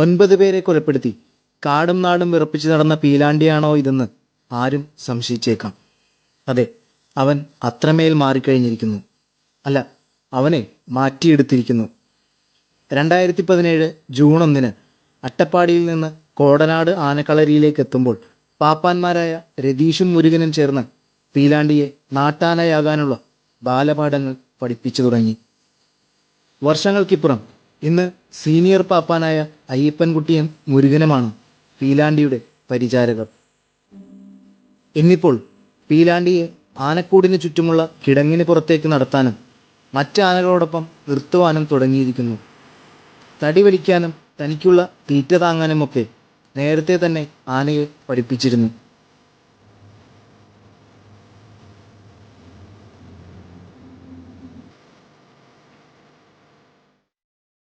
ഒൻപത് പേരെ കൊലപ്പെടുത്തി. കാടും നാടും വിറപ്പിച്ച് നടന്ന പീലാണ്ടിയാണോ ഇതെന്ന് ആരും സംശയിച്ചേക്കാം. അതെ അവൻ അത്രമേൽ മാറിക്കഴിഞ്ഞിരിക്കുന്നു. അല്ല അവനെ മാറ്റിയെടുത്തിരിക്കുന്നു. രണ്ടായിരത്തി പതിനേഴ് ജൂൺ ഒന്നിന് അട്ടപ്പാടിയിൽ നിന്ന് കോടനാട് ആനക്കളരിയിലേക്ക് എത്തുമ്പോൾ പാപ്പാന്മാരായ രതീഷും മുരുകനും ചേർന്ന് പീലാണ്ടിയെ നാട്ടാനയാകാനുള്ള ബാലപാഠങ്ങൾ പഠിപ്പിച്ചു തുടങ്ങി. വർഷങ്ങൾക്കിപ്പുറം ഇന്ന് സീനിയർ പാപ്പാനായ അയ്യപ്പൻകുട്ടിയും മുരുകനുമാണ് പീലാണ്ടിയുടെ പരിചാരകർ. എന്നിപ്പോൾ പീലാണ്ടിയെ ആനക്കൂടിന് ചുറ്റുമുള്ള കിടങ്ങിന് പുറത്തേക്ക് നടത്താനും മറ്റ് ആനകളോടൊപ്പം നിർത്തുവാനും തുടങ്ങിയിരിക്കുന്നു. തടി വലിക്കാനും തനിക്കുള്ള തീറ്റ താങ്ങാനുമൊക്കെ നേരത്തെ തന്നെ ആനയെ പഠിപ്പിച്ചിരുന്നു.